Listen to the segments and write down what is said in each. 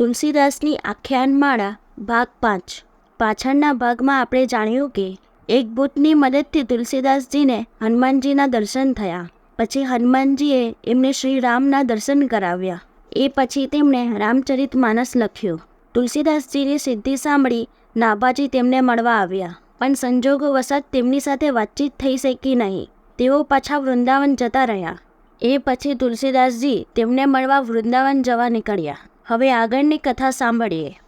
તુલસીદાસની આખ્યાનમાળા ભાગ પાંચ. પાછળના ભાગમાં આપણે જાણ્યું કે એક ભૂતની મદદથી તુલસીદાસજીને હનુમાનજીના દર્શન થયા. પછી હનુમાનજીએ એમને શ્રી રામના દર્શન કરાવ્યા. એ પછી તેમણે રામચરિત માનસ લખ્યું. તુલસીદાસજીની સિદ્ધિ સાંભળી નાભાજી તેમને મળવા આવ્યા. પણ સંજોગો વસાત તેમની સાથે વાતચીત થઈ શકી નહીં. તેઓ પાછા વૃંદાવન જતા રહ્યા. એ પછી તુલસીદાસજી તેમને મળવા વૃંદાવન જવા નીકળ્યા. હવે આગળની કથા સાંભળીએ.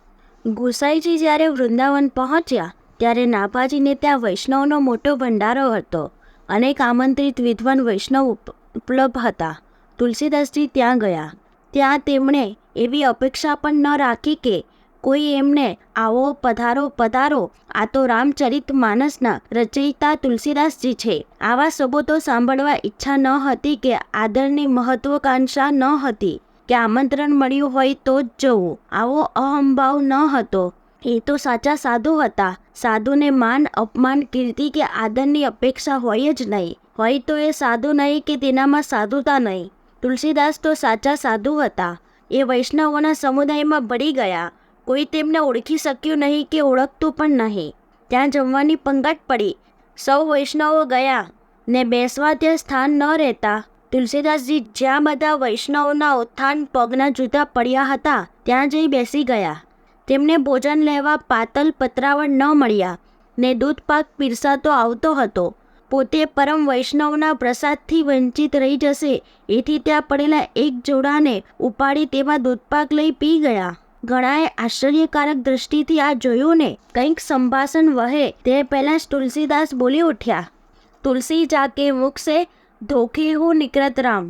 ગુસાઈજી જ્યારે વૃંદાવન પહોંચ્યા, ત્યારે નાભાજીને ત્યાં વૈષ્ણવનો મોટો ભંડારો હતો. અનેક આમંત્રિત વિદ્વાન વૈષ્ણવ ઉપ- ઉપલબ્ધ હતા. તુલસીદાસજી ત્યાં ગયા. ત્યાં તેમણે એવી અપેક્ષા પણ ન રાખી કે કોઈ એમને આવો પધારો પધારો, આ તો રામચરિત માનસના રચયિતા તુલસીદાસજી છે. આવા સબોતો સાંભળવા ઈચ્છા ન હતી કે આદરની મહત્વકાંક્ષા ન હતી. કે આમંત્રણ મળ્યું હોય તો જ જવું આવો અહંભાવ ન હતો. એ તો સાચા સાધુ હતા. સાધુને માન, અપમાન, કીર્તિ કે આદરની અપેક્ષા હોય જ નહીં. હોય તો એ સાધુ નહીં કે તેનામાં સાધુતા નહીં. તુલસીદાસ તો સાચા સાધુ હતા. એ વૈષ્ણવોના સમુદાયમાં ભળી ગયા. કોઈ તેમને ઓળખી શક્યું નહીં કે ઓળખતું પણ નહીં. ત્યાં જમવાની પંગટ પડી. સૌ વૈષ્ણવો ગયા. ને બેસવા ત્યાં સ્થાન ન રહેતા. તુલસીદાસજી જ્યાં બધા વૈષ્ણવના ઉત્થાન પગના જૂતા પડ્યા હતા, ત્યાં જઈ બેસી ગયા. તેમને ભોજન લેવા પાતલ પતરાવળ ન મળ્યા, ને દૂધપાક પીરસાતો આવતો હતો. પોતે પરમ વૈષ્ણવના પ્રસાદથી વંચિત રહી જશે, એથી ત્યાં પડેલા એક જોડાને ઉપાડી તેમાં દૂધપાક લઈ પી ગયા. ઘણાએ આશ્ચર્યકારક દૃષ્ટિથી આ જોયું ને, કંઈક સંભાષણ વહે તે પહેલાં જ તુલસીદાસ બોલી ઉઠ્યા. તુલસી જાકે મુખ ધોખે હું નિકરત રામ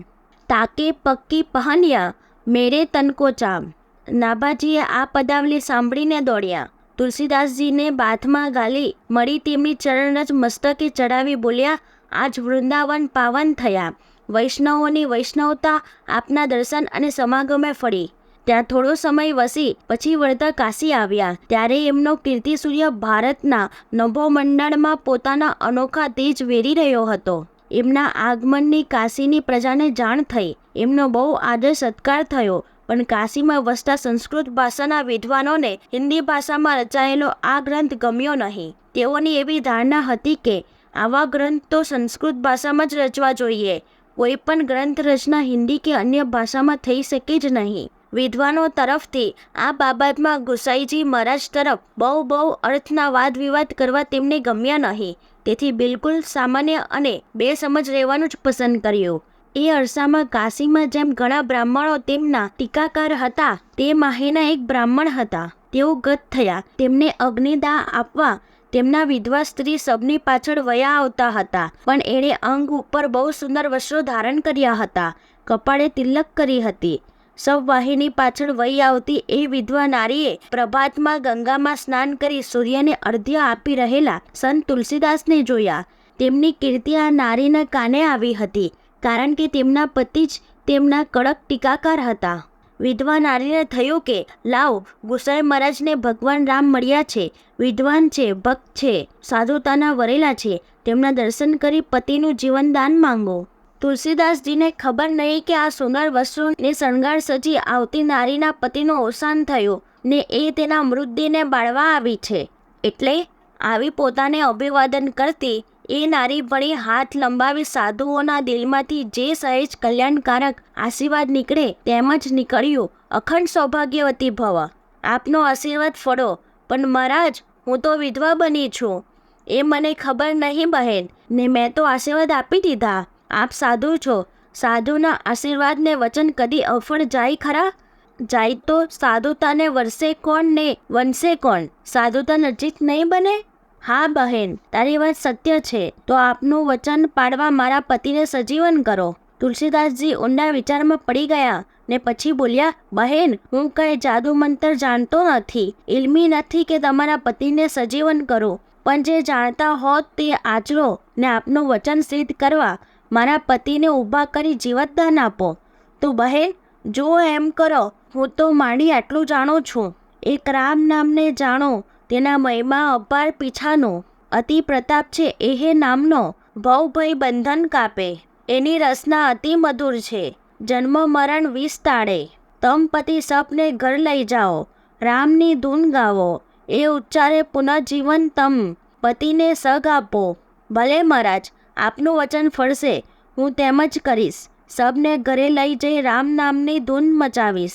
તાકે પક્કી પહન્યા મેરે તનકો ચામ નાભાજીએ આ પદાવલી સાંભળીને દોડ્યા તુલસીદાસજીને બાથમાં ગાલી મળી તેમની ચરણ જ મસ્તકે ચડાવી બોલ્યા આજ વૃંદાવન પાવન થયા વૈષ્ણવોની વૈષ્ણવતા આપના દર્શન અને સમાગમે ફરી ત્યાં થોડો સમય વસી પછી વળતા કાશી આવ્યા ત્યારે એમનો કીર્તિ સૂર્ય ભારતના નભોમંડળમાં પોતાના અનોખા તેજ વેરી રહ્યો હતો એમના આગમનની કાશીની પ્રજાને જાણ થઈ. એમનો બહુ આદર સત્કાર થયો. પણ કાશીમાં વસતા સંસ્કૃત ભાષાના વિદ્વાનોને હિન્દી ભાષામાં રચાયેલો આ ગ્રંથ ગમ્યો નહીં. તેઓની એવી ધારણા હતી કે આવા ગ્રંથ તો સંસ્કૃત ભાષામાં જ રચવા જોઈએ. કોઈ પણ ગ્રંથ રચના હિન્દી કે અન્ય ભાષામાં થઈ શકે જ નહીં. વિદ્વાનો તરફથી આ બાબતમાં ગુસાઈજી મહારાજ તરફ બહુ બહુ અર્થના વાદ વિવાદ કરવા તેમને ગમ્યા નહીં. તેથી બિલકુલ સામાન્ય અને બેસમજ રહેવાનું જ પસંદ કર્યું. એ અરસામાં કાશીમાં જેમ ઘણા બ્રાહ્મણો તેમના ટીકાકાર હતા, તે માહેના એક બ્રાહ્મણ હતા. તેઓ ગત થયા. તેમને અગ્નિદાહ આપવા તેમના વિધવા સ્ત્રી સબની પાછળ વયા આવતા હતા, પણ એણે અંગ ઉપર બહુ સુંદર વસ્ત્રો ધારણ કર્યા હતા. કપાળે તિલક કરી હતી. સૌ વાહિની પાછળ વહી આવતી એ વિધવા નારીએ પ્રભાતમાં ગંગામાં સ્નાન કરી સૂર્યને અર્ધ્ય આપી રહેલા સંત તુલસીદાસને જોયા. તેમની કીર્તિ આ નારીના કાને આવી હતી, કારણ કે તેમના પતિ જ તેમના કડક ટીકાકાર હતા. વિધવા નારીને થયું કે, લાવ, ગુસાઈ મહારાજને ભગવાન રામ મળ્યા છે, વિદ્વાન છે, ભક્ત છે, સાધુતાના વરેલા છે, તેમના દર્શન કરી પતિનું જીવનદાન માંગો. તુલસીદાસજીને ખબર નહીં કે આ સુંદર વસ્તુને શણગાર સજી આવતી નારીના પતિનું અવસાન થયું ને એ તેના મૃતદેહને બાળવા આવી છે. એટલે આવી પોતાને અભિવાદન કરતી એ નારી વળી હાથ લંબાવી સાધુઓના દિલમાંથી જે સહેજ કલ્યાણકારક આશીર્વાદ નીકળે તેમ જ નીકળ્યું અખંડ સૌભાગ્યવતી ભવ આપનો આશીર્વાદ ફળો, પણ મહારાજ, હું તો વિધવા બની છું. એ મને ખબર નહીં બહેન, ને મેં તો આશીર્વાદ આપી દીધા. આપ સાધુ છો. સાધુના આશીર્વાદને વચન કદી અફળ જાય ખરા? જાય તો સાધુતાને વરસે કોણ ને વનસે કોણ? સાધુતા નજીક નહીં બને? હા બહેન, તારી વાત સત્ય છે. તો આપનું વચન પાડવા મારા પતિને સજીવન કરો. તુલસીદાસજી ઊંડા વિચારમાં પડી ગયા ને પછી બોલ્યા, બહેન, હું કઈ જાદુ મંતર જાણતો નથી. ઇલ્મી નથી કે તમારા પતિને સજીવન કરો. પણ જે જાણતા હોત તે આચરો ને આપનું વચન સિદ્ધ કરવા. મારા પતિને ઊભા કરી જીવતદાન આપો. તો બહેન, જો એમ કરો, હું તો માંડી આટલું જાણું છું. એક રામ નામને જાણો, તેના મહિમા અપાર પીછાનો. અતિ પ્રતાપ છે એહે નામનો. ભવભય બંધન કાપે. એની રસના અતિ મધુર છે. જન્મ મરણ વિષ તાળે. તમ પતિ સપને ઘર લઈ જાઓ. રામની ધૂન ગાવો. એ ઉચ્ચારે પુનઃજીવન તમ. પતિને સગ આપો. ભલે મહારાજ આપનું વચન ફળશે, હું તેમ જ કરીશ. સબને ઘરે લઈ જઈ રામ નામની ધૂન મચાવીશ.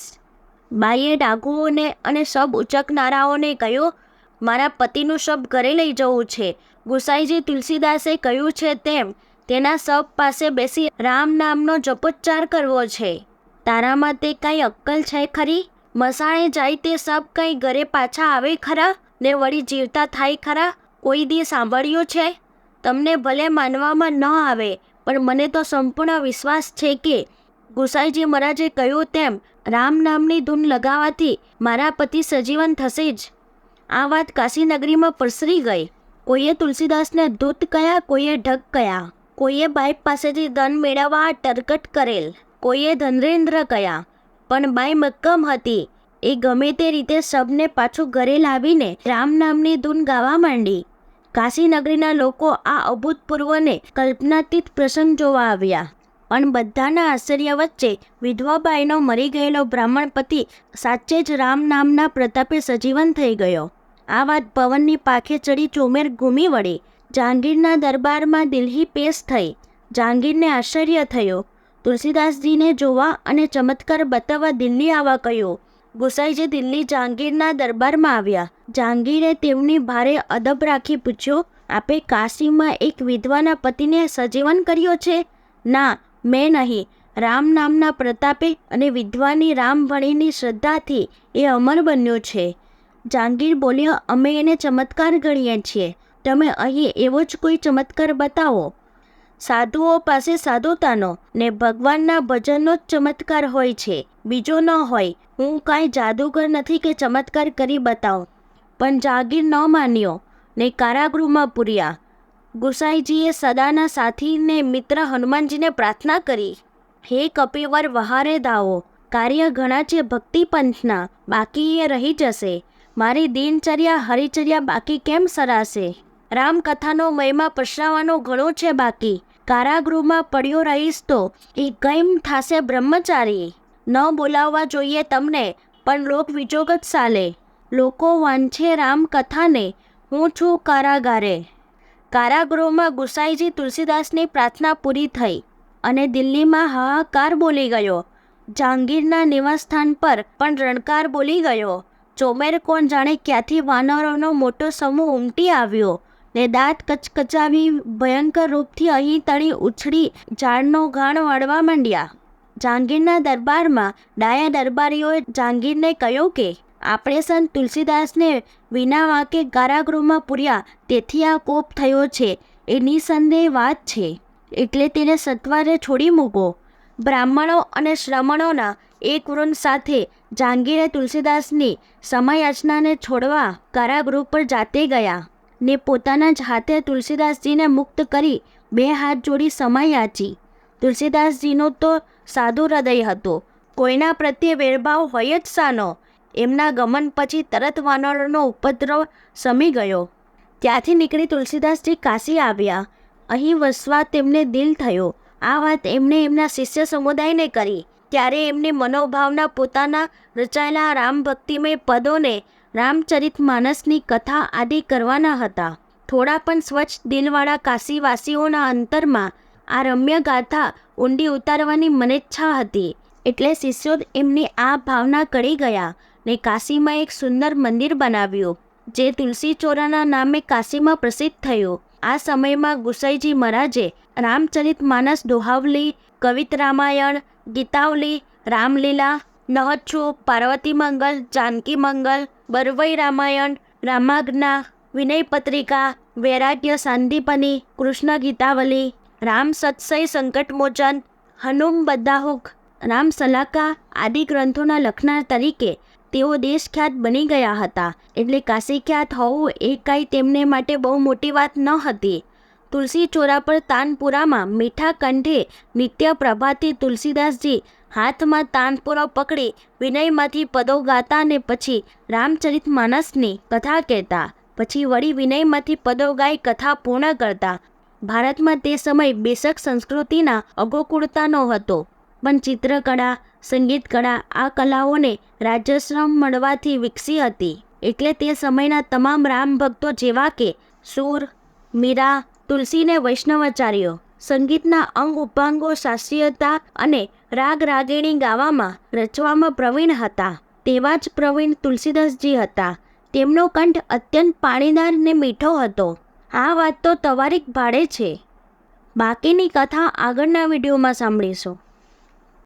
બાઈએ ડાકુઓને અને સબ ઉચકનારાઓને કહ્યું, મારા પતિનું શબ ઘરે લઈ જવું છે. ગુસાઈજી તુલસીદાસે કહ્યું છે તેમ, તેના સબ પાસે બેસી રામ નામનો જપોચ્ચાર કરવો છે. તારામાં તે કાંઈ અક્કલ છે ખરી? મસાણે જાય તે સબ કંઈ ઘરે પાછા આવે ખરા? ને વળી જીવતા થાય ખરા? કોઈ દી સાંભળ્યું છે? તમને ભલે માનવામાં ન આવે, પણ મને તો સંપૂર્ણ વિશ્વાસ છે કે ગુસાઈજી મહારાજે કહ્યું તેમ, રામ નામની ધૂન લગાવવાથી મારા પતિ સજીવન થશે જ. આ વાત કાશીનગરીમાં પ્રસરી ગઈ. કોઈએ તુલસીદાસને દૂત કયા, કોઈએ ઢગ કયા, કોઈએ બાઈ પાસેથી ધન મેળવવા ટરકટ કરેલ, કોઈએ ધનરેન્દ્ર કયા, પણ બાઈ મક્કમ હતી. એ ગમે તે રીતે સબને પાછું ઘરે લાવીને રામ નામની ધૂન ગાવા માંડી. કાશીનગરીના લોકો આ અભૂતપૂર્વને કલ્પનાતીત પ્રસંગ જોવા આવ્યા. પણ બધાના આશ્ચર્ય વચ્ચે વિધવાબાઈનો મરી ગયેલો બ્રાહ્મણ પતિ સાચે જ રામ નામના પ્રતાપે સજીવન થઈ ગયો. આ વાત પવનની પાખે ચડી ચોમેર ઘૂમી વળી. જહાંગીરના દરબારમાં દિલ્હી પેશ થઈ. જહાંગીરને આશ્ચર્ય થયો. તુલસીદાસજીને જોવા અને ચમત્કાર બતાવવા દિલ્હી આવવા કહ્યું. ગુસાઈજી દિલ્હી જહાંગીરના દરબારમાં આવ્યા. જહાંગીરે તેમની ભારે અદબ રાખી પૂછ્યું, આપે કાશીમાં એક વિધવાના પતિને સજીવન કર્યો છે? ના, મેં નહીં. રામ નામના પ્રતાપે અને વિધવાની રામભણીની શ્રદ્ધાથી એ અમર બન્યો છે. જહાંગીર બોલ્યો, અમે એને ચમત્કાર ગણીએ છીએ. તમે અહીં એવો જ કોઈ ચમત્કાર બતાવો. સાધુઓ પાસે સાધુતાનો ને ભગવાનના ભજનનો જ ચમત્કાર હોય છે. બીજો ન હોય, હું કાંઈ જાદુગર નથી કે ચમત્કાર કરી બતાવું. પણ જાગીર ન માન્યો ને કારાગૃહમાં પૂર્યા. ગુસાઈજીએ સદાના સાથીને મિત્ર હનુમાનજીને પ્રાર્થના કરી. હે કપિવર વહારે દાવો, કાર્ય ઘણા છે ભક્તિપંથના, બાકી એ રહી જશે. મારી દિનચર્યા હરિચર્યા બાકી કેમ સરાશે? રામકથાનો મહિમા પસરાવવાનો ઘણો છે બાકી. કારાગૃહમાં પડ્યો રહીશ તો એ કેમ થાશે બ્રહ્મચારી. ન બોલાવવા જોઈએ તમને, પણ લોક વિજોગ જ ચાલે લોકો વાંચે રામકથાને હું છું કારાગારે. કારાગૃહમાં ગુસાઈજી તુલસીદાસની પ્રાર્થના પૂરી થઈ અને દિલ્હીમાં હાહાકાર બોલી ગયો. જહાંગીરના નિવાસસ્થાન પર પણ રણકાર બોલી ગયો. ચોમેર કોણ જાણે ક્યાંથી વાનરોનો મોટો સમૂહ ઉમટી આવ્યો? ને દાંત કચકચાવી ભયંકર રૂપથી અહીં તળી ઉછળી ઝાડનો ઘાણ વાળવા માંડ્યા. જહાંગીરના દરબારમાં ડાયા દરબારીઓએ જહાંગીરને કહ્યું કે, આપણે સંત તુલસીદાસને વિના વાંકે કારાગૃહમાં પૂર્યા, તેથી આ કોપ થયો છે. એ નિસંદેહ વાત છે. એટલે તેને સત્વરે છોડી મૂકો. બ્રાહ્મણો અને શ્રમણોના એક વૃંદ સાથે જહાંગીરે તુલસીદાસની સમયયાચનાને છોડવા કારાગૃહ પર જાતે ગયા. ને પોતાના જ હાથે તુલસીદાસજીને મુક્ત કરી બે હાથ જોડી સમય યાચી તુલસીદાસજીનો તો સાદું હૃદય હતો. કોઈના પ્રત્યે વેરભાવ હોય જ સાનો. એમના ગમન પછી તરત વાનરોનો ઉપદ્રવ સમી ગયો. ત્યાંથી નીકળી તુલસીદાસજી કાશી આવ્યા. અહીં વસવા તેમને દિલ થયો. આ વાત એમણે એમના શિષ્ય સમુદાયને કરી. ત્યારે એમની મનોભાવના પોતાના રચાયેલા રામ ભક્તિમય પદોને રામચરિત માનસની કથા આદિ કરવાના હતા. થોડા પણ સ્વચ્છ દિલવાળા કાશીવાસીઓના અંતરમાં આ રમ્ય ગાથા ઊંડી ઉતારવાની મનેચ્છા હતી. એટલે શિષ્યો એમની આ ભાવના કરી ગયા ને કાશીમાં એક સુંદર મંદિર બનાવ્યું, જે તુલસી ચોરાના નામે કાશીમાં પ્રસિદ્ધ થયું. આ સમયમાં ગુસાઈજી મહારાજે રામચરિત માનસ દોહાવલી, કવિત રામાયણ, ગીતાવલી, રામલીલા, નહચ્છુ, પાર્વતી મંગલ, જાનકી મંગલ બરવઈ રામાયણ, રામાજ્ઞા, વિનય પત્રિકા, વૈરાગ્ય સાંદીપની, કૃષ્ણ ગીતાવલી, રામ સત્સય સંકટમોચન, હનુમ બદ્દાહુક રામ સલાકા આદિ ગ્રંથોના લખનાર તરીકે તેઓ દેશખ્યાત બની ગયા હતા. એટલે કાશીખ્યાત હોવું એ કાંઈ તેમને માટે બહુ મોટી વાત ન હતી. તુલસી ચોરા પર તાનપુરામાં મીઠા કંઠે નિત્ય પ્રભાતી તુલસીદાસજી હાથમાં તાનપુરો પકડી વિનયમાંથી પદો ગાતા ને પછી રામચરિત માનસની કથા કહેતા. પછી વળી વિનયમાંથી પદો ગાઈ કથા પૂર્ણ કરતા. ભારતમાં તે સમય બેશક સંસ્કૃતિના અગોકુળતાનો હતો. પણ ચિત્રકળા, સંગીતકળા આ કલાઓને રાજ્યશ્રમ મળવાથી વિકસી હતી. એટલે તે સમયના તમામ રામ ભક્તો જેવા કે સુર, મીરા તુલસીને વૈષ્ણવાચાર્યો. સંગીતના અંગ ઉપાંગો, શાસ્ત્રીયતા અને રાગ રાગીણી ગાવામાં રચવામાં પ્રવીણ હતા. તેવા જ પ્રવીણ તુલસીદાસજી હતા. તેમનો કંઠ અત્યંત પાણીદાર ને મીઠો હતો. આ વાત તો તવારીક ભાડે છે. બાકીની કથા આગળના વિડીયોમાં સાંભળીશું.